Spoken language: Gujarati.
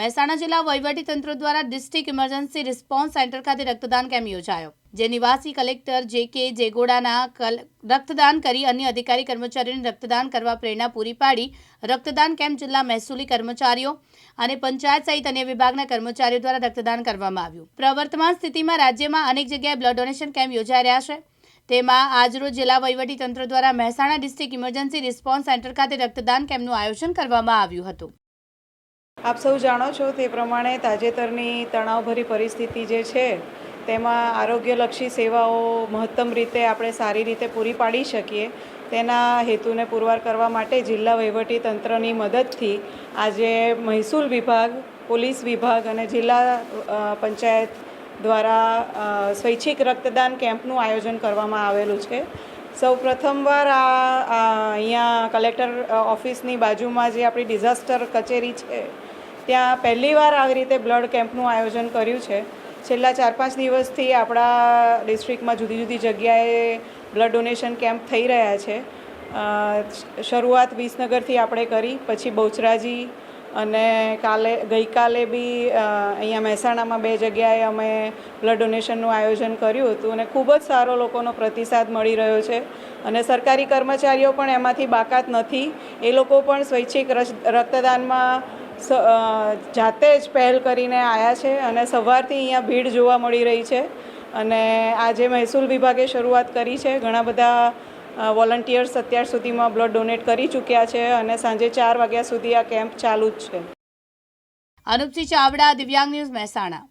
મહેસાણા જિલ્લા વહીવટીતંત્ર દ્વારા ડિસ્ટ્રિક્ટ ઇમરજન્સી રિસ્પોન્સ સેન્ટર ખાતે રક્તદાન કેમ્પ યોજાયો, જે નિવાસી કલેક્ટર જે કે જેગોડાના રક્તદાન કરી અન્ય અધિકારી કર્મચારીઓને રક્તદાન કરવા પ્રેરણા પૂરી પાડી. રક્તદાન કેમ્પ જિલ્લા મહેસૂલી કર્મચારીઓ અને પંચાયત સહિત અન્ય વિભાગના કર્મચારીઓ દ્વારા રક્તદાન કરવામાં આવ્યું. પ્રવર્તમાન સ્થિતિમાં રાજ્યમાં અનેક જગ્યાએ બ્લડ ડોનેશન કેમ્પ યોજાઈ રહ્યા છે. તેમાં આજરોજ જિલ્લા વહીવટીતંત્ર દ્વારા Mehsana district emergency response centre ખાતે રક્તદાન કેમ્પનું આયોજન કરવામાં આવ્યું હતું. આપ સૌ જાણો છો તે પ્રમાણે તાજેતરની તણાવભરી પરિસ્થિતિ જે છે, તેમાં આરોગ્યલક્ષી સેવાઓ મહત્તમ રીતે આપણે સારી રીતે પૂરી પાડી શકીએ. તેના હેતુને પુરવાર કરવા માટે જિલ્લા વહીવટી તંત્રની મદદથી આજે મહેસૂલ વિભાગ, પોલીસ વિભાગ અને જિલ્લા પંચાયત દ્વારા સ્વૈચ્છિક રક્તદાન કેમ્પનું આયોજન કરવામાં આવેલું છે. સૌ પ્રથમવાર આ, અહીંયા કલેક્ટર ઓફિસની બાજુમાં જે આપણી ડિઝાસ્ટર કચેરી છે, ત્યાં પહેલીવાર આવી રીતે બ્લડ કેમ્પનું આયોજન કર્યું છે. છેલ્લા ચાર પાંચ દિવસથી આપણા ડિસ્ટ્રિક્ટમાં જુદી જુદી જગ્યાએ બ્લડ ડોનેશન કેમ્પ થઈ રહ્યા છે. શરૂઆત વિસનગરથી આપણે કરી, પછી બહુચરાજી અને કાલે, ગઈકાલે બી અહીંયા મહેસાણામાં બે જગ્યાએ અમે બ્લડ ડોનેશનનું આયોજન કર્યું હતું અને ખૂબ જ સારો લોકોનો પ્રતિસાદ મળી રહ્યો છે. અને સરકારી કર્મચારીઓ પણ એમાંથી બાકાત નથી. એ લોકો પણ સ્વૈચ્છિક રક્તદાનમાં જાતે જ પહેલ કરીને આવ્યા છે અને સવારથી અહીંયા ભીડ જોવા મળી રહી છે. અને આજે મહેસૂલ વિભાગે શરૂઆત કરી છે. ઘણા બધા વોલન્ટિયર્સ અત્યાર સુધીમાં બ્લડ ડોનેટ કરી ચૂક્યા છે અને સાંજે ચાર વાગ્યા સુધી આ કેમ્પ ચાલુ જ છે. અનુપસિંહ ચાવડા, દિવ્યાંગ ન્યૂઝ મહેસાણા.